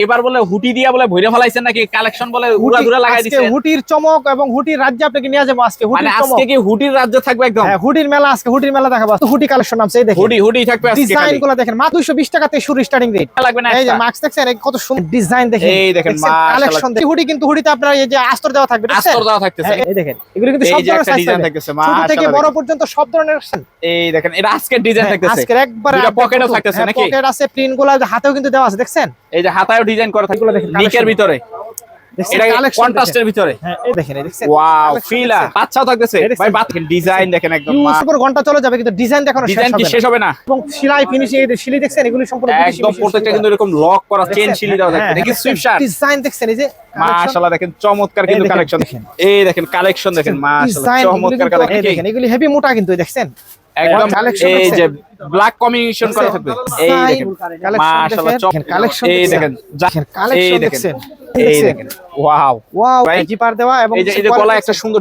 এবার বলে হুটি দিয়া বলে ভইরে ফেলাইছেন নাকি? কালেকশন বলে উড়া হুটি- দুরা লাগাই আজকে দিছে হুটির চমক এবং হুটির রাজ্যে আপনাকে নিয়ে যাব আজকে। মানে হুটির চমক। আজকে কি হুটির রাজ্য থাকবে একদম? হ্যাঁ, হুটির মেলা আজকে হুটির মেলা দেখাবো। আজকে হুটি কালেকশন নামছে এই দেখেন। হুডি হুডি থাকবে আজকে ডিজাইনগুলো দেখেন। মাত্র দুইশো বিশ টাকাতে শুরু স্টার্টিং রেট লাগবে না এই যে দেখছেন? এই কত সুন্দর ডিজাইন দেখেন। এই দেখেন। কালেকশন হুডি কিন্তু হুডিতে আপনার এই যে আস্তর দেওয়া থাকবে আস্তর দেওয়া থাকতেছে। হ্যাঁ, এই দেখেন। এগুলো কিন্তু সব ধরনের সাইজ ডিজাইন থাকতেছে ছোট থেকে বড় পর্যন্ত সব ধরনের এই দেখেন এটা আজকের ডিজাইন হ্যাঁ, থাকতেছে। আজকের একবার পকেটও থাকতেছে নাকি? পকেট আছে প্রিন্টগুলো হাতেও কিন্তু দেওয়া আছে দেখছেন? এই যে হাতায়ও ডিজাইন করা দেখেন, নিকের ভিতরে। দেখছেন কালেকশন ভিতরে। হ্যাঁ দেখেন এই ওয়াও ফিলা দেখছেন? থাকতেছে। ভাই ডিজাইন দেখেন একদম ঘণ্টা চলে যাবে কিন্তু ডিজাইন দেখানো ডিজাইন কি শেষ হবে না? এবং সেলাই ফিনিশিং এই সিলি দেখছেন এগুলি সম্পূর্ণ একদম প্রত্যেকটা কিন্তু এরকম লক করা চেন শিলি দেওয়া থাকবে দেখি সুইপ শার্ট ডিজাইন দেখছেন এই যে মাশাআল্লাহ দেখেন চমৎকার কিন্তু কালেকশন দেখেন। এই দেখেন কালেকশন দেখেন মাশাআল্লাহ চমৎকার কালেকশন দেখেন এগুলি হেভি মোটা কিন্তু দেখছেন? একদম এই যে ব্ল্যাক কম্বিনেশন করা থাকবে। এই দেখেন মাশাআল্লাহ এই দেখেন এই এই দেখেন। ওয়াও ওয়াও ভাই, জিপার দেওয়া এবং এই যে গলা একটা সুন্দর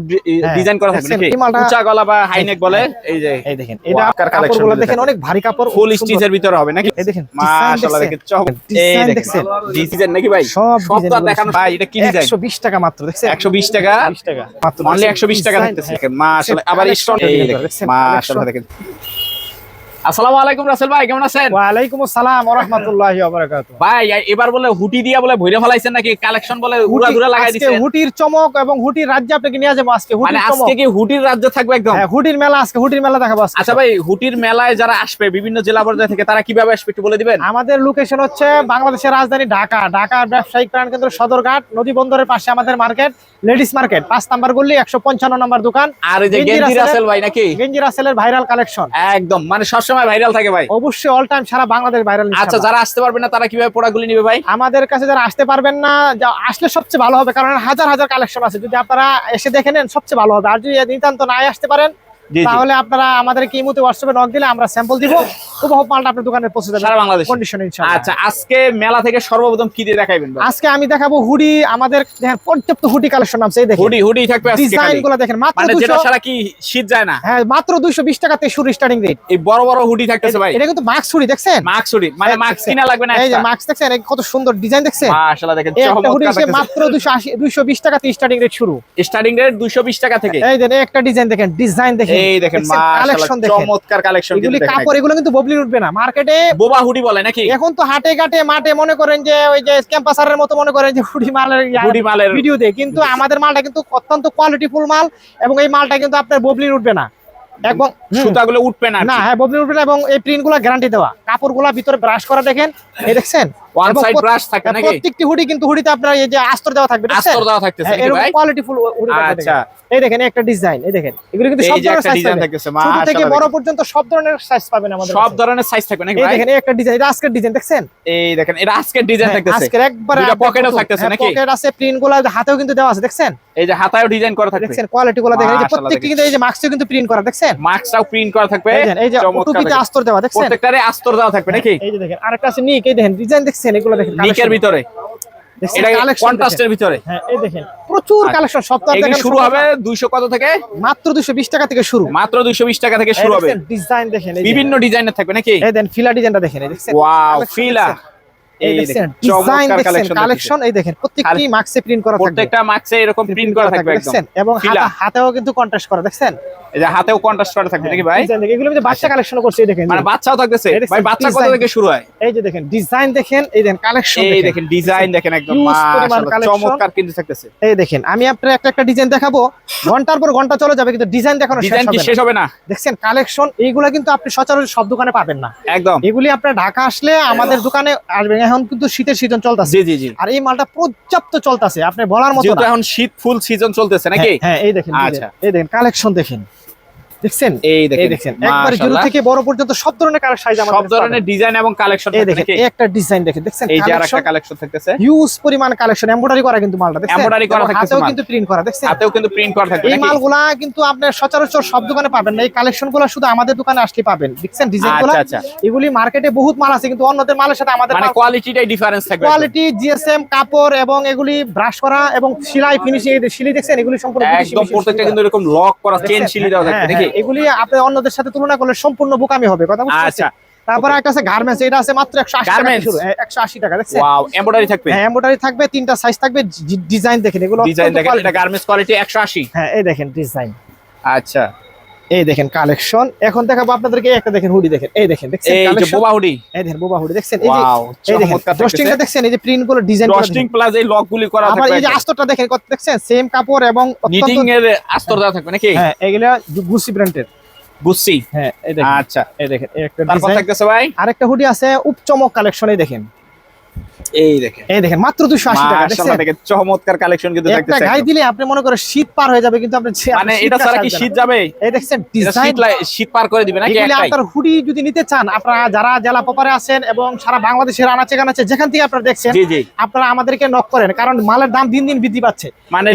ডিজাইন করা থাকবে দেখছেন, নাকি? এই মালটা- উঁচা গলা বা হাইনেক বলে? এই যে এই দেখেন এটা Wow, কার collection কাপড়গুলো কিন্তু দেখেন দেখেন। অনেক ভারী কাপড় ফুল স্টিচের ভিতরে হবে নাকি? এই দেখেন মাশাআল্লাহ দেখেন এই দেখেন। ডিজাইন নাকি ভাই? সব সব দেখানো ভাই এটা কি ডিজাইন 120 টাকা মাত্র দেখছেন? 120 টাকা? 120 টাকা। মাত্র অনলি 120 টাকা থাকতেছে। মাশাআল্লাহ আবার স্টোন এই দেখেন, দেখেন মাশাআল্লাহ দেখেন। আসসালামু আলাইকুম রাসেল ভাই কেমন আছেন? আসসালাম ওয়া রাহমাতুল্লাহি ওয়া বারাকাতুহু। ভাই এবার বলে হুটি দিয়া বলে ভইরে ফেলাইছেন নাকি? কালেকশন বলে উড়া দুরা লাগাই আজকে হুটির চমক এবং হুটির রাজ্যে আপনাকে নিয়ে যাব আজকে মানে হুটির চমক। আজকে কি হুটির রাজ্য থাকবে একদম? হ্যাঁ হুটির মেলা আজকে হুটির মেলা দেখাবো আজকে। আচ্ছা ভাই হুটির মেলায় যারা আসবে বিভিন্ন জেলা পর্যায়ে থেকে তারা কীভাবে আসবে একটু বলে দিবেন? আমাদের লোকেশন হচ্ছে বাংলাদেশের রাজধানী ঢাকা। ঢাকার ব্যবসায়িক প্রাণকেন্দ্র সদরঘাট নদী বন্দরের পাশে আমাদের মার্কেট লেডিস মার্কেট পাঁচ নাম্বার গল্লি একশো পঞ্চান্ন নাম্বার দোকান। আর এই যে গেঞ্জি রাসেল ভাই নাকি? গেঞ্জি রাসেলের ভাইরাল কালেকশন একদম মানে সবসময় ভাইরাল থাকে ভাই। অবশ্যই অল টাইম সারা বাংলাদেশ ভাইরাল আচ্ছা যারা আসতে পারবে না তারা কীভাবে প্রোডাক্টগুলি নিবে ভাই? আমাদের কাছে যারা আসতে পারবেন না আসলে সবচেয়ে ভালো হবে কারণ হাজার হাজার কালেকশন আছে। যদি আপনারা এসে দেখে নেন সবচেয়ে ভালো হবে। আর যদি নিতান্ত না আসতে পারেন তাহলে আপনারা আমাদের কি মুহূর্তে হোয়াটসঅ্যাপে নক দিলে আমরা স্যাম্পল দিব। খুব মালটা আপনার দোকানে পৌঁছে যাবে। সারা বাংলাদেশ। কন্ডিশন ইনশাআল্লাহ। আচ্ছা আজকে মেলা থেকে সর্বপ্রথম কি দিয়ে দেখাইবেন ভাই? আজকে আমি দেখাবো হুডি আমাদের দেখেন পর্যাপ্ত হুডি কালেকশন আছে এই দেখেন। হুডি হুডি থাকবে আজকে ডিজাইন খালি। গুলো দেখেন মাত্র মানে যেটা সারা কি শীত যায় না? হ্যাঁ মাত্র 220 টাকাতে শুরু স্টার্টিং রেট এই বড় বড় হুডি থাকতেছে ভাই। এটা কিন্তু মাস্ক হুডি দেখছেন? মাস্ক হুডি মানে মাস্ক কিনা লাগবে না এই যে? মাস্ক দেখছেন? এই কত সুন্দর ডিজাইন দেখছেন? মাশাআল্লাহ দেখেন হুডি চমৎকার এসে মাত্র 280 220 টাকাতে স্টার্টিং রেট শুরু। স্টার্টিং রেট 220 টাকা থেকে। এই দেখেন একটা ডিজাইন দেখেন ডিজাইন দেখেন। এই দেখেন কালেকশন চমৎকার কালেকশন এগুলি কাপড় এগুলো কিন্তু ববলি উঠবে না মার্কেটে বোবা হুডি বলে নাকি? এখন তো হাটে ঘাটে মাঠে মনে করেন যে ওই যে ক্যাম্পাসারের মতো মনে করেন যে হুডি মালের হুডি মালের ভিডিও দেয়। কিন্তু আমাদের মালটা কিন্তু অত্যন্ত কোয়ালিটিফুল মাল এবং এই মালটা কিন্তু আপনার ববলি উঠবে না। এবং সুতাগুলো উঠবে না না হ্যাঁ ববলি উঠবে না এবং এই প্রিন্টগুলা গ্যারান্টি দেওয়া। কাপড়গুলা ভিতরে ব্রাশ করা দেখেন এই দেখছেন? ওয়ান সাইড ব্রাশ থাকে নাকি? প্রত্যেকটি হুডি কিন্তু হুডিতে আপনার এই যে আস্তর দেওয়া থাকবে আস্তর দেওয়া থাকতেছে হ্যাঁ, এরকম ভাই? কোয়ালিটিফুল হুডি আচ্ছা। এই দেখেন একটা ডিজাইন এই দেখেন। এগুলো কিন্তু সব ধরনের সাইজ থাকতেছে ছোট থেকে বড় পর্যন্ত সব ধরনের সাইজ পাবেন আমাদের সব ধরনের সাইজ থাকবে নাকি এই দেখেন একটা ডিজাইন এটা আজকের ডিজাইন দেখছেন? এই দেখেন এটা আজকের ডিজাইন হ্যাঁ, থাকতেছে আজকের একবার পকেটও থাকতেছে নাকি? পকেট আছে প্রিন্টগুলা হাতেও কিন্তু দেওয়া আছে দেখছেন? এই যে হাতায়ও ডিজাইন করা থাকবে। দেখছেন কোয়ালিটি গুলা দেখেন এই যে প্রত্যেকটি কিন্তু এই যে মাস্কও কিন্তু প্রিন্ট করা দেখছেন? মাস্কটাও প্রিন্ট করা থাকবে। এই যে এই যে টুপিতে আস্তর দেওয়া দেখছেন? প্রত্যেকটারে আস্তর দেওয়া থাকবে নাকি? এই যে দেখেন আরেকটা আছে নিক এই দেখেন ডিজাইন দেখছেন? এগুলো দেখেন নিকের ভিতরে। দেখছেন, কন্ট্রাস্টের হ্যাঁ এই দেখেন প্রচুর। কালেকশন সপ্তাহ থেকে শুরু হবে 200 কত থেকে? মাত্র 220 টাকা থেকে শুরু। মাত্র 220 টাকা থেকে শুরু হবে। ডিজাইন দেখেন বিভিন্ন ডিজাইনের থাকবে নাকি? এই দেন ফিলা ডিজাইনটা দেখেন এই দেখছেন। ওয়াও ফিলা দেখছেন। এই দেখছেন ডিজাইন চমৎকার কালেকশন কালেকশন এই দেখেন প্রত্যেকটি মার্কসে প্রিন্ট করা থাকবে। প্রত্যেকটা মাস্কে এরকম প্রিন্ট করা থাকবে একদম। এবং হাতেও কিন্তু কন্ট্রাস্ট করা দেখছেন? এই যে হাতেও কন্ট্রাস্ট করা থাকবে নাকি ভাই? এগুলো কিন্তু বাচ্চা কালেকশন করছে দেখেন মানে বাচ্চাও থাকতেছে। ভাই বাচ্চা কত থেকে শুরু হয়? এই যে দেখেন ডিজাইন দেখেন এই দেখেন কালেকশন এই দেখেন। ডিজাইন দেখেন একদম Huge পরিমাণ মাশাআল্লাহ collection। চমৎকার কিন্তু থাকতেছে। এই দেখেন আমি আপনার একটা একটা ডিজাইন দেখাবো। ঘণ্টার পর ঘণ্টা চলে যাবে কিন্তু ডিজাইন দেখানো শেষ ডিজাইন কি হবে শেষ না। হবে না? দেখছেন কালেকশন এইগুলা কিন্তু আপনি সচরাচর সব দোকানে পাবেন না। একদম। এগুলি আপনার ঢাকা আসলে আমাদের দোকানে আসবেন এখন কিন্তু শীতের সিজন চলতেছে। জি জি জি। আর এই মালটা পর্যাপ্ত চলতেছে আপনি বলার মতো এখন শীত ফুল সিজন চলতেছে নাকি? হ্যাঁ, হ্যাঁ এই দেখেন। আচ্ছা। এই দেখেন কালেকশন দেখেন। দেখছেন? এই এই দেখেন একবার থেকে বড় পর্যন্ত সব ধরনের সাইজ আমাদের সব ধরনের ডিজাইন এবং কালেকশন এই দেখেন একটা ডিজাইন দেখেন দেখছেন? এই যে আরেকটা কালেকশন থাকতেছে। হিউজ পরিমাণ কালেকশন এমব্রয়ডারি করা কিন্তু মালটা দেখছেন? Embroidery করা থাকতেছে হাতেও কিন্তু প্রিন্ট করা দেখছেন? হাতেও কিন্তু প্রিন্ট করা থাকবে এই মালগুলা কিন্তু আপনার সচরাচর সব দোকানে পাবেন না এই কালেকশনগুলা শুধু আমাদের দোকানে আসলে পাবেন দেখছেন? ডিজাইনগুলা আচ্ছা আচ্ছা। এগুলি মার্কেটে বহুত মাল আছে কিন্তু অন্যদের মালের সাথে আমাদের মানে কোয়ালিটিটাই ডিফারেন্স থাকবে। কোয়ালিটি জিএসএম কাপড় এবং এগুলি ব্রাশ করা এবং সেলাই ফিনিশিং সিলি দেখছেন? এগুলি সম্পূর্ণ একদম প্রত্যেকটা কিন্তু এরকম লক করা চেন? শিলি দেওয়া হ্যাঁ, নাকি? হ্যাঁ, এগুলি আপনি অন্যদের সাথে তুলনা করলে সম্পূর্ণ বোকামি হবে কথা আচ্ছা। তারপরে একটা আছে গার্মেন্টস এটা আছে মাত্র একশো আশি টাকা শুরু একশো আশি টাকা দেখছেন? ওয়াও এমব্রয়ডারি থাকবে? হ্যাঁ এমব্রয়ডারি থাকবে তিনটা সাইজ থাকবে ডিজাইন দেখেন এগুলো ডিজাইন দেখেন এটা গার্মেন্টস কোয়ালিটি 180 হ্যাঁ এই দেখেন ডিজাইন আচ্ছা। এই দেখেন কালেকশন এখন দেখাবো আপনাদেরকে একটা দেখেন হুডি দেখেন। এই দেখেন দেখছেন এই যে বোবা হুডি এই দেখেন বোবা হুডি দেখছেন? এই যে এই দেখেন চমৎকার দেখছেন? এই যে প্রিন্টগুলো ডিজাইন ডস্টিং প্লাস এই লক গুলি করা আবার এই যে আস্তরটা দেখেন কত দেখছেন? সেম কাপড় এবং অত্যন্ত নিটিং এর আস্তর দেওয়া থাকবে নাকি? হ্যাঁ এগুলা গুসি ব্র্যান্ডের হ্যাঁ এই দেখেন। আচ্ছা। এই দেখেন এই একটা তারপর থাকতেছে ভাই? আরেকটা হুডি আছে উপচমক কালেকশনে দেখেন। এই দেখেন। এই দেখেন মাত্র 280 টাকা মাশাআল্লাহ দেখেন চমৎকার কালেকশন কিন্তু একটা থাকতেছে দিলে আপনি মনে করেন শীত পার হয়ে যাবে কিন্তু আপনি মানে এটা শীতটা কি শীত যাবে। এই দেখছেন ডিজাইন শীত পার করে দিবে নাকি একটাই আপনার হুডি যদি নিতে চান আপনারা যারা জেলা পপারে আছেন এবং সারা বাংলাদেশের আনাচে কানাচে যেখান থেকে আপনারা দেখছেন আপনারা আমাদেরকে নক করেন কারণ মালের দাম দিন দিন বৃদ্ধি পাচ্ছে। মানে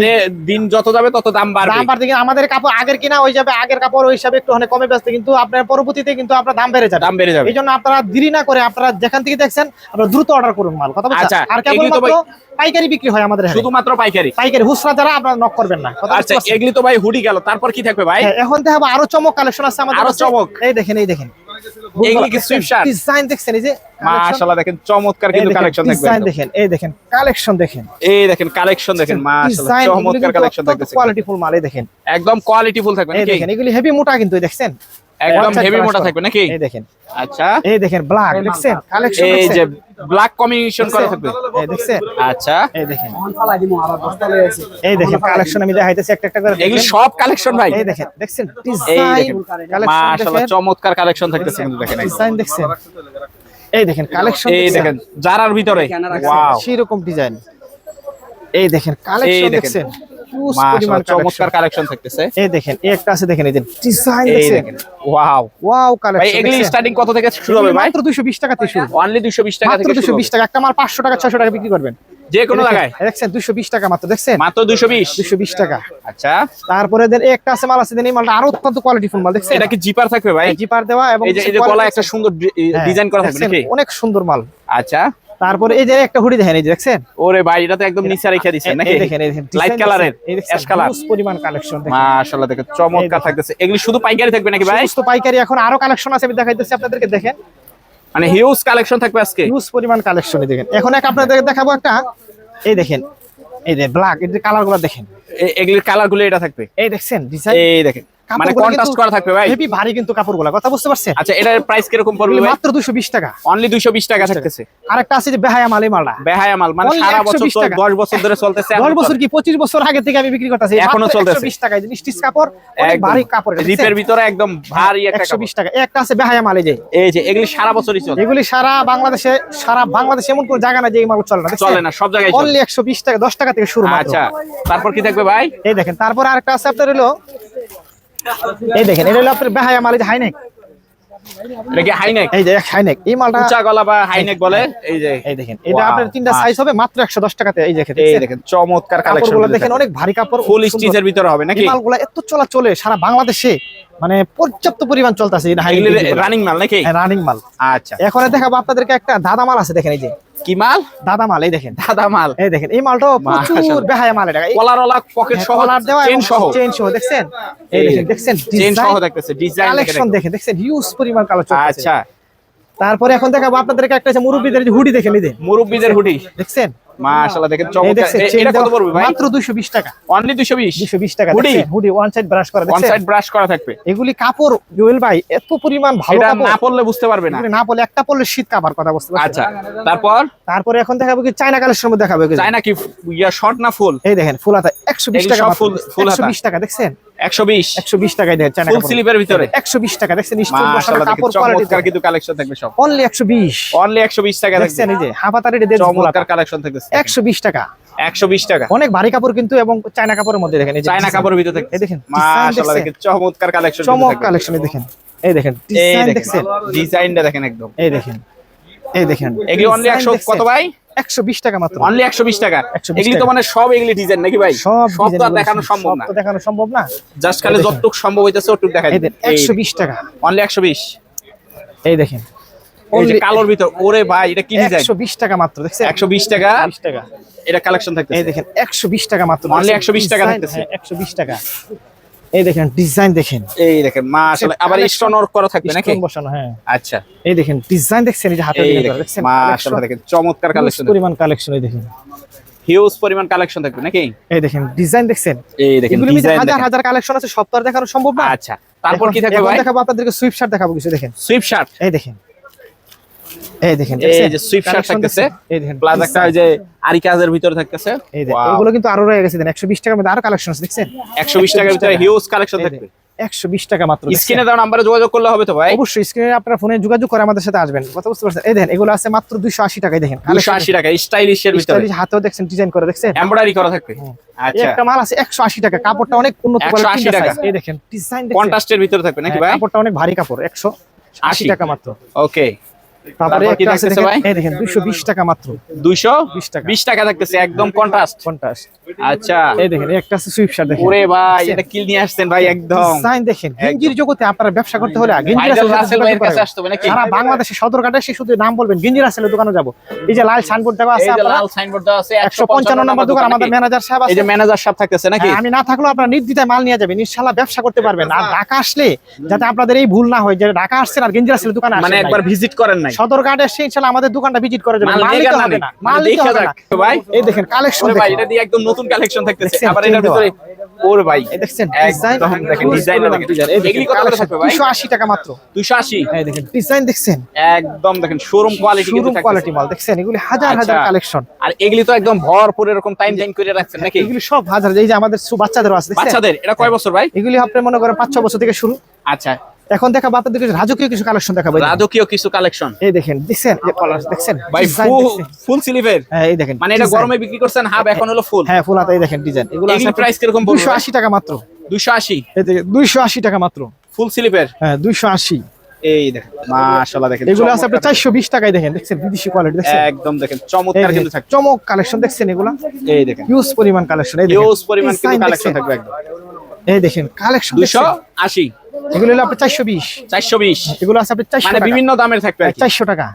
দিন যত যাবে তত দাম বাড়বে। দাম আমাদের কাপড় আগের কিনা ওই যাবে আগের কাপড় ওই হিসাবে একটু অনেক কমে ব্যস্ত কিন্তু আপনার পরবর্তীতে কিন্তু আপনার দাম বেড়ে যাবে। দাম বেড়ে যাবে। এই জন্য আপনারা দেরি না করে আপনারা যেখান থেকে দেখছেন আপনারা দ্রুত অর্ডার করুন মাল। কথা বলছেন আচ্ছা, আর কেবলমাত্র পাইকারি বিক্রি হয় আমাদের শুধুমাত্র পাইকারি? পাইকারি হুসরা যারা আপনারা নক করবেন না। আচ্ছা এগুলি তো ভাই হুডি গেল তারপর কি থাকবে ভাই? হ্যাঁ, এখন দেখাবো আরও চমক কালেকশন আছে আমাদের আরও চমক? এই দেখেন এই দেখেন। এগুলি কি swift shirt? ডিজাইন দেখছেন এই যে মাশাআল্লাহ দেখেন চমৎকার কিন্তু কালেকশন থাকবে ডিজাইন একদম। দেখেন এই দেখেন কালেকশন দেখেন। এই দেখেন কালেকশন দেখেন মাশাআল্লাহ চমৎকার কালেকশন থাকতেছে কোয়ালিটি ফুল মাল এই দেখেন। একদম কোয়ালিটি ফুল থাকবে দেখেন এগুলি হেভি মোটা কিন্তু দেখছেন? একদম হেভি মোটা থাকবে নাকি? এই দেখেন। আচ্ছা। এই দেখেন ব্ল্যাক দেখছেন? কালেকশন এই যে ব্ল্যাক কম্বিনেশন করা থাকবে। এই দেখছেন? আচ্ছা। এই দেখেন। এই দেখেন কালেকশন আমি দেখাইতেছি একটা একটা করে দেখেন। সব কালেকশন ভাই। এই দেখেন দেখছেন? ডিজাইন কালেকশন মাশাআল্লাহ চমৎকার কালেকশন থাকতেছে কিন্তু দেখেন ডিজাইন দেখছেন? এই দেখেন কালেকশন এই দেখেন জারার ভিতরে। ওয়াও সেরকম ডিজাইন এই দেখেন কালেকশন দেখছেন? Huge পরিমাণ চমৎকার কালেকশন কালেকশন থাকতেছে। এই দেখেন এই একটা আছে দেখেন এই যে ডিজাইন দেখেন ওয়াও ওয়াও ভাই এগুলি স্টার্টিং কত থেকে শুরু হবে ভাই? মাত্র 220 টাকা থেকে শুরু। অনলি 220 টাকা থেকে শুরু 220 টাকা একটা মাল 500 টাকা 600 টাকা বিক্রি করবেন। যে কোনো জায়গায়। দেখছেন 220 টাকা মাত্র দেখছেন? মাত্র 220 220 টাকা। আচ্ছা। তারপরে দেন একটা আছে মাল আছে দেন এই মালটা আরও অত্যন্ত কোয়ালিটিফুল মাল দেখছেন? এটা কি জিপার থাকবে ভাই? জিপার দেওয়া এবং এই যে গলা একটা সুন্দর হ্যাঁ, ডিজাইন করা থাকবে নাকি? অনেক সুন্দর মাল। আচ্ছা। তারপরে এই যে একটা হুডি দেখেন এই যে দেখছেন? ওরে ভাই এটা তো একদম নিচে রেখে দিছেন নাকি? দেখেন এই দেখেন লাইট কালারের অ্যাশ কালার huge পরিমাণ কালেকশন দেখেন। মাশাআল্লাহ দেখেন চমৎকার থাকতেছে। এগুলি শুধু পাইকারি থাকবে নাকি ভাই? সমস্ত পাইকারি এখন আরও কালেকশন আছে আমি দেখাইতেছি আপনাদেরকে দেখেন। মানে হিউজ কালেকশন থাকবে আজকে। হিউজ পরিমাণ কালেকশন দেখেন। এখন এক আপনাদের দেখাবো একটা এই দেখেন এই যে ব্ল্যাক এই যে কালারগুলো দেখেন। এগুলির কালারগুলো এটা থাকবে। এই দেখছেন ডিজাইন এই দেখেন। মানে কন্ট্রাস্ট করা থাকবে ভাই। হেভি ভারী কিন্তু কাপড়গুলো কথা বুঝতে পারছেন? আচ্ছা এটার প্রাইস কীরকম পড়বে ভাই? মাত্র 220 টাকা। অনলি 220 টাকা থাকতেছে। আরেকটা আছে যে বেহায়া মালি মালটা। বেহায়া মাল মানে সারা বছর 120 10 বছর ধরে চলতেছে 10 বছর কি 25 বছর আগে থেকে আমি বিক্রি করতেছি। এখনও চলতেছে। 120 টাকা এই স্টিচ কাপড় অনেক ভারী কাপড় রিপের ভিতরে একদম ভারী একটা কাপড়। 120 টাকা। একটা আছে বেহায়া মালি যে। এই যে এগুলি সারা বছরই চলে। এগুলি সারা বাংলাদেশে সারা বাংলাদেশে এমন কোন জায়গা না যে এই মাল চলে না চলে না সব জায়গায় অনলি 120 টাকা 10 টাকা থেকে শুরু মাত্র। আচ্ছা তারপর কি থাকবে ভাই? এই দেখেন তারপর আরেকটা আছে আপনার হলো এই দেখেন এটা হলো আপনার বেহায়া মাল এই যে হাইনেক। এটা কি হাইনেক? এই যে হাইনেক। এই মালটা উঁচা গলা বা হাইনেক বলে? এই যে। এটা আপনার তিনটা সাইজ হবে মাত্র 110 টাকাতে। এই দেখেন দেখেন। চমৎকার দেখেন অনেক ভারী কাপড় ফুল স্টিচের ভিতরে হবে নাকি? মালগুলো এত চলা চলে সারা বাংলাদেশে। মানে পর্যাপ্ত পরিমাণ চলতেছে রানিং মাল নাকি? রানিং মাল। আচ্ছা। এখন দেখাবো আপনাদেরকে একটা দাদা মাল আছে দেখেন এই যে। কি মাল? দাদা মাল এই দেখেন। দাদা মাল। এই দেখেন এই মালটা প্রচুর। বেহায়া মাল এটা। এই কলারওয়ালা পকেট সহ কলার দেওয়া চেন সহ। চেন সহ দেখছেন? এই দেখেন দেখছেন চেন সহ দেখতেছে ডিজাইন কালেকশন দেখেন দেখছেন হিউজ পরিমাণ আচ্ছা। তারপরে এখন দেখাবো আপনাদেরকে একটা আছে মুরব্বীদের হুডি দেখেন এই যে। মুরব্বিদের হুডি দেখছেন? মাশাআল্লাহ দেখেন এই চমৎকার দেখছেন এ- chain এটা কত পড়বে ভাই? মাত্র 220 টাকা। অনলি 220 220 টাকা Hoodie? Hoodie one side brush করা ওয়ান সাইড ব্রাশ করা থাকবে। এগুলি কাপড় জুয়েল ভাই এত পরিমাণ ভালো কাপড়। না পড়লে বুঝতে পারবে না। না বলে একটা পরলে শীত কাবার কথা বুঝতে পারছেন? আচ্ছা তারপর? তারপরে এখন দেখাবো কি চায়না কালেকশনের মধ্যে দেখাবো। চায়না কি ইয়া শর্ট না ফুল এই দেখেন ফুল হাতা 120 এগুলি টাকা full- full হাতা। 120 টাকা দেখছেন? 120 120 টাকায় চায়না ফুল স্লিপের ভিতরে। 120 টাকা দেখছেন? স্টোন বসানো মাশাআল্লাহ দেখেন কাপড় কোয়ালিটি কিন্তু কালেকশন থাকবে সব। অনলি 120 অনলি 120 টাকা দেখছেন এই যে হাফাতারি দিয়ে চমৎকার কালেকশন থাকবে 120 টাকা। 120 টাকা। অনেক ভারী কাপড় কিন্তু এবং চায়না কাপড়ের মধ্যে দেখেন এই যে চায়না। কাপড়ের ভিতরে দেখেন চমৎকার কালেকশন চমক কালেকশনে দেখেন। এই দেখেন ডিজাইন দেখেন ডিজাইনটা দেখেন একদম। এই দেখেন এই দেখেন এগুলি অনলি Design 100 কত ভাই? 120 টাকা মাত্র। অনলি 120 টাকা। 120 এগুলি তো মানে সব এগুলি ডিজাইন নাকি ভাই? সব তো দেখানো সম্ভব না। তো দেখানো সম্ভব না। জাস্ট খালি যতটুক সম্ভব হইতেছে ওটুক দেখাই দেখেন 120 টাকা। অনলি 120 এই দেখেন এই যে কালোর ভিতর ওরে ভাই এটা কি ডিজাইন 120 টাকা মাত্র দেখছেন? 120 টাকা? 120 টাকা। এটা কালেকশন থাকবে এই দেখেন 120 টাকা মাত্র। দেখছেন? 120 টাকা Design, দেখতেছি। হ্যাঁ, 120 টাকা। এই দেখেন ডিজাইন দেখেন। এই দেখেন মাশাআল্লাহ আবার Collection- স্টোন ওয়ার্ক করা থাকবে নাকি? স্টোন বসানো হ্যাঁ। আচ্ছা। এই দেখেন ডিজাইন দেখছেন এই যে হাতে দেখেন মাশাআল্লাহ দেখেন চমৎকার কালেকশন পরিমাণ কালেকশন এই দেখেন। হিউজ পরিমাণ কালেকশন থাকবে নাকি? এই দেখেন ডিজাইন দেখছেন? এই দেখেন ডিজাইন হাজার হাজার কালেকশন আছে সব তো দেখানো সম্ভব না। আচ্ছা তারপর কি থাকবে ভাই? দেখাবো আপনাদেরকে সুইফট শার্ট দেখাবো কিছু দেখেন। সুইফট শার্ট এই দেখেন। এই দেখেন এই যে সুইফট শার্ট থাকতেছে এই দেখেন প্লাস একটা ওই যে আরি কাজের ভিতরে থাকতেছে। এই দেখেন এগুলো কিন্তু আরও রয়ে গেছে দেন 120 টাকার মধ্যে আরও কালেকশন আছে দেখছেন? 120 টাকার ভিতরে হিউজ কালেকশন থাকবে। 120 টাকা মাত্র দেখছেন? স্ক্রিনে দেওয়া নাম্বারে যোগাযোগ করলে হবে তো ভাই? অবশ্যই স্ক্রিনে আপনারা ফোনে যোগাযোগ করে আমাদের সাথে আসবেন। কথা বুঝতে পারছেন? এই দেখেন এগুলো আছে মাত্র 280 টাকায় দেখেন 280 টাকা স্টাইলিশের ভিতরে। স্টাইলিশ হাতেও দেখছেন ডিজাইন করে দেখছেন? এমব্রয়ডারি করা থাকবে। আচ্ছা। একটা মাল আছে 180 টাকা কাপড়টা অনেক উন্নত 180 কোয়ালিটির টাকা। এই দেখেন ডিজাইন কন্ট্রাস্টের ভিতরে থাকবে নাকি হ্যাঁ, ভাই? কাপড়টা অনেক ভারী কাপড় 180 আশি। টাকা মাত্র। ওকে তারপরে একটা আছে দেখেন এই দেখেন 220 টাকা মাত্র। 220 টাকা। 20 টাকা থাকতেছে একদম কন্ট্রাস্ট কোনটাস আচ্ছা। এই দেখেন একটা আছে শার্ট দেখেন। ওরে ভাই এটা কিল নিয়ে আসছেন ভাই একদম। ডিজাইন দেখেন গেঞ্জির জগতে আপনারা ব্যবসা করতে হলে রাসেল ভাইয়ের কাছে আসতে হবে নাকি? সারা বাংলাদেশে সদরঘাটে সে শুধু নাম বলবেন দোকানে যাব। এই যে লাল সাইনবোর্ড দেওয়া আছে আপনারা লাল সাইনবোর্ড দেওয়া আছে 155 নম্বর দোকান আমাদের ম্যানেজার সাহেব এই যে ম্যানেজার সাহেব থাকতেছে নাকি? হ্যাঁ, আমি না থাকলেও আপনারা নির্দ্বিধায় মাল নিয়ে যাবেন ইনশাআল্লাহ ব্যবসা করতে পারবেন। আর ঢাকা আসলে যাতে আপনাদের এই ভুল না হয় যে ঢাকা আসছেন আর গেঞ্জির আসলে দোকানে মানে একবার ভিজিট করেন নাই। সদরঘাট এসে ইনশাআল্লাহ আমাদের দোকানটা ভিজিট করে যাবেন মাল মাল নিতে না হবে না। মানে মাল নিতে হবে না। ভাই এই দেখেন কালেকশন ভাই এটা দিয়ে একদম নতুন কালেকশন থাকতেছে। আবার এটার ভিতরে ওরে ভাই এই দেখছেন একদম দেখেন ডিজাইনটা দেখেন এগুলি কত করে থাকবে ভাই? 280 টাকা মাত্র। 280 এই দেখেন ডিজাইন দেখছেন? একদম দেখেন শোরুম কোয়ালিটি কিন্তু শোরুম কোয়ালিটি মাল দেখছেন? এগুলি হাজার হাজার আচ্ছা। কালেকশন আর এগুলি তো একদম ভরপুর এরকম টাইম টাইম করে রাখছেন নাকি? এগুলি সব হাজার এই যে আমাদের সু- বাচ্চাদেরও আছে বাচ্চাদের? এটা কয় বছর ভাই? এগুলি আপনি মনে করেন পাঁচ ছ বছর থেকে শুরু। আচ্ছা। এখন দেখাবো আপনাদেরকে রাজকীয় কিছু কালেকশন দেখাবো রাজকীয় কিছু কালেকশন এই দেখেন দেখছেন? যে কলার দেখছেন? ভাই ফুল স্লিভের হ্যাঁ এই দেখেন মানে এটা গরমে বিক্রি করছেন হাফ এখন হলো ফুল হ্যাঁ ফুল হাতে এই দেখেন ডিজাইন এগুলো এগুলি প্রাইস কীরকম পড়বে দুশো আশি টাকা মাত্র। 280 এই দেখেন দুইশো আশি টাকা মাত্র। ফুল স্লিভের হ্যাঁ দুইশো আশি। এই দেখেন মাশাআল্লাহ দেখেন এগুলো আছে। চারশো বিশ টাকায় দেখেন দেখছেন? বিদেশি কোয়ালিটি দেখছেন? একদম দেখেন চমৎকার কিন্তু থাকবে চমক কালেকশন দেখছেন এগুলা? এই দেখেন। হিউজ পরিমাণ কালেকশন এই দেখেন। হিউজ পরিমাণ কিন্তু কালেকশন থাকবে একদম। এই দেখেন কালেকশন 280 এগুলো হলো আপনার চারশো বিশ। 420 এগুলো আছে আপনার চারশো মানে বিভিন্ন দামের থাকবে আর কি। চারশো টাকা।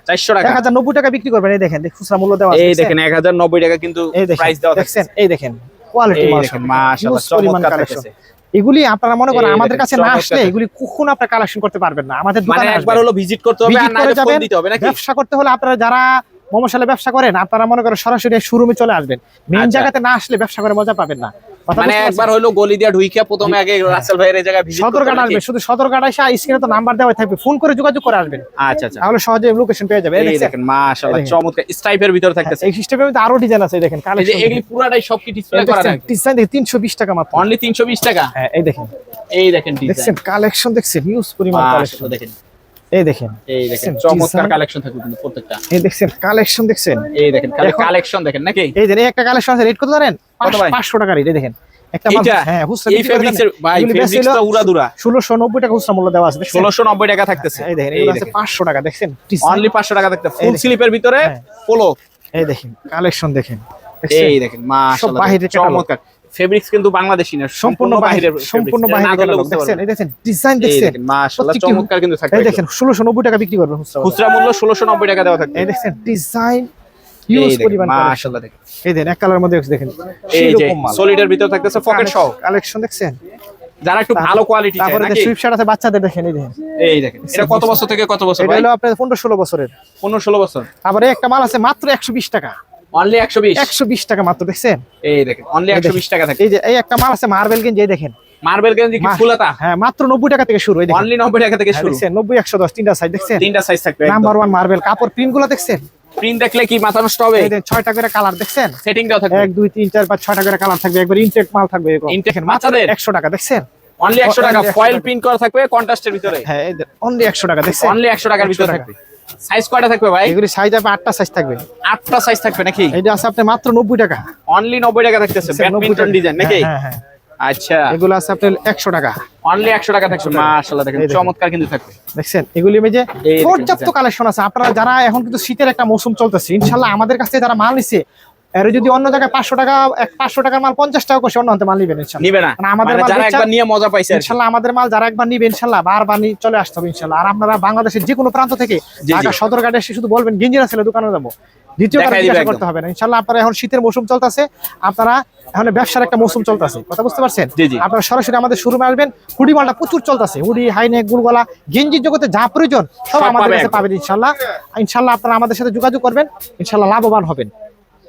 এক হাজার নব্বই টাকা বিক্রি করবেন এই দেখেন দেখ খুচরা মূল্য দেওয়া এই দেখেন 1090 টাকা কিন্তু প্রাইস দেওয়া দেখছেন? এই দেখেন কোয়ালিটি মাশাআল্লাহ চমৎকার। এগুলি আপনারা মনে করেন আমাদের কাছে না আসলে এগুলি কখনো আপনারা কালেকশন করতে পারবেন না। আমাদের মানে দোকানে একবার হলো ভিজিট করতে হবে আর না ফোন দিতে হবে নাকি? ব্যবসা করতে হলে আপনারা যারা মমশালে ব্যবসা করেন আপনারা মনে করেন সরাসরি শোরুমে চলে আসবেন। মেইন আচ্ছা। জায়গাতে না আসলে ব্যবসা করে মজা পাবেন না। মানে একবার হলো গলি দিয়া ঢুইকা প্রথমে আগে রাসেল ভাইয়ের এই জায়গায় ভিজিট সদরঘাট শুধু সদরঘাট এসে স্ক্রিনে তো নাম্বার দেওয়া থাকবে। ফোন করে যোগাযোগ করে আসবেন। আচ্ছা আচ্ছা। তাহলে সহজে লোকেশন পেয়ে যাবে এই এই দেখেন মাশাআল্লাহ এই দেখেন। চমৎকার। স্টাইপের ভিতর থাকতেছে। এই আরও ডিজাইন আছে এই দেখেন এই যে কালেকশন এগুলি পুরাটাই সব কি ডিসপ্লে করা থাকে ডিজাইন দেখেন তিনশো বিশ টাকা মাত্র। অনলি 320 টাকা? হ্যাঁ এই দেখেন। এই দেখেন ডিজাইন দেখছেন কালেকশন দেখছেন হিউজ পরিমাণ কালেকশন দেখেন। এই দেখেন এই দেখেন চমৎকার কালেকশন থাকবে কিন্তু প্রত্যেকটা। এই দেখছেন কালেকশন দেখছেন? এই দেখেন কালেকশন দেখেন। নাকি? এই যে একটা কালেকশন আছে রেট কত জানেন কত ভাই? পাঁচশো টাকা রেট দেখেন। একটা হ্যাঁ হুসরা এই ফেব্রিক্সের ভাই ফেব্রিক্স উড়াদুরা ষোলোশো নব্বই টাকা হুসরা মূল্য দেওয়া আছে দেখছেন? 1690 টাকা থাকতেছে। এই দেখেন এই আছে দেখেন। পাঁচশো টাকা দেখছেন? Design- অনলি 500 টাকা থাকতে ফুল স্লিপের ভিতরে হ্যাঁ। পোলো এই দেখেন কালেকশন দেখেন এই দেখেন মাশাআল্লাহ চমৎকার। ফেব্রিক্স কিন্তু বাংলাদেশি না সম্পূর্ণ বাহিরের সম্পূর্ণ বাহিরের দেখছেন এই দেখেন ডিজাইন দেখছেন। মাশাআল্লাহ চমৎকার কিন্তু থাকবে এই দেখেন ষোলোশো নব্বই টাকা বিক্রি করবেন খুচরা। খুচরা মূল্য 1690 টাকা দেওয়া থাকবে এই দেখছেন ডিজাইন দেখেন, পরিমাণ মাশাআল্লাহ দেখেন। এই দেখেন এক কালার মধ্যে দেখেন এই যে সলিডের ভিতর থাকতেছে পকেট সহ কালেকশন দেখছেন? যারা একটু ভালো কোয়ালিটি চায় তারপরে শার্ট আছে বাচ্চাদের দেখেন এই দেখেন। এই দেখেন এটা কত বছর থেকে কত বছর এটা হলো আপনার পনেরো ষোলো বছরের। 15 16 বছর। তারপরে একটা মাল আছে মাত্র একশো বিশ টাকা। অনলি 120 একশো বিশ টাকা মাত্র দেখছেন? এই দেখেন অনলি 120 টাকা থাকে। এই যে এই একটা মাল আছে মার্বেল গেঞ্জি এই দেখেন। মার্বেল গেঞ্জি কি ফুলাতা? হ্যাঁ মাত্র নব্বই টাকা থেকে শুরু এই দেখেন। অনলি 90 টাকা থেকে হ্যাঁ, শুরু। নব্বই একশো দশ তিনটা সাইজ দেখছেন? তিনটা সাইজ থাকবে নাম্বার ওয়ান মার্বেল। কাপড় প্রিন্টগুলো দেখছেন? প্রিন্ট দেখলে কি মাথা নষ্ট হবে? এই দেখেন ছয়টা করে কালার দেখছেন? সেটিং দাও থাকবে। এক দুই তিন চার পাঁচ ছয়টা করে কালার থাকবে। একবার ইনটেক মাল থাকবে এরকম। দেখেন বাচ্চাদের? একশো টাকা দেখছেন? অনলি 100 টাকা। ফয়েল প্রিন্ট করা থাকবে কন্ট্রাস্টের ভিতরে। হ্যাঁ অনলি একশো টাকা দেখছেন? অনলি 100 টাকার ভিতরে থাকবে। সাইজ কয়টা থাকবে ভাই? এগুলি সাইজ আপনি আটটা সাইজ থাকবে। আটটা সাইজ থাকবে নাকি? এটা আছে আপনি মাত্র নব্বই টাকা। অনলি 90 টাকা থাকতেছে ব্যাডমিন্টন ডিজাইন নাকি? হ্যাঁ হ্যাঁ আচ্ছা। এগুলো আছে আপনার একশো টাকা। অনলি 100 টাকা থাকবে মাশাআল্লাহ দেখেন চমৎকার কিন্তু থাকবে। দেখছেন? এগুলি পর্যাপ্ত কালেকশন আছে। আপনারা যারা এখন কিন্তু শীতের একটা মৌসুম চলতেছে ইনশাল্লাহ আমাদের কাছে যারা মাল নিছে এর যদি অন্য জায়গায় পাঁচশো টাকা পাঁচশো টাকার মাল পঞ্চাশ টাকা করে অন্য মাল নিবেন নিবে না। মানে আমাদের মানে যারা একবার নিয়ে মজা পাইছে ইনশাল্লাহ আমাদের মাল যারা একবার নিবে ইনশাল্লাহ বারবার নিয়ে চলে আসতে হবে ইনশাল্লাহ। আর আপনারা বাংলাদেশের যে কোনো প্রান্ত থেকে। ঢাকা সদরঘাটে এসে শুধু বলবেন গেঞ্জিরা ছেলে দোকানে যাব। দ্বিতীয় জিজ্ঞাসা করতে হবে না। ইনশাল্লাহ আপনারা এখন শীতের মৌসুম চলতেছে আপনারা এখন ব্যবসার একটা মৌসুম চলতেছে। কথা বুঝতে পারছেন। আপনারা সরাসরি আমাদের শোরুমে আসবেন হুডি মালটা প্রচুর চলতেছে। হুডি হাইনেক গুলগলা গেঞ্জির জগতে যা প্রয়োজন সব সব আমাদের কাছে পাবেন ইনশাল্লাহ। ইনশাল্লাহ আপনারা আমাদের সাথে যোগাযোগ করবেন ইনশাল্লাহ লাভবান হবেন।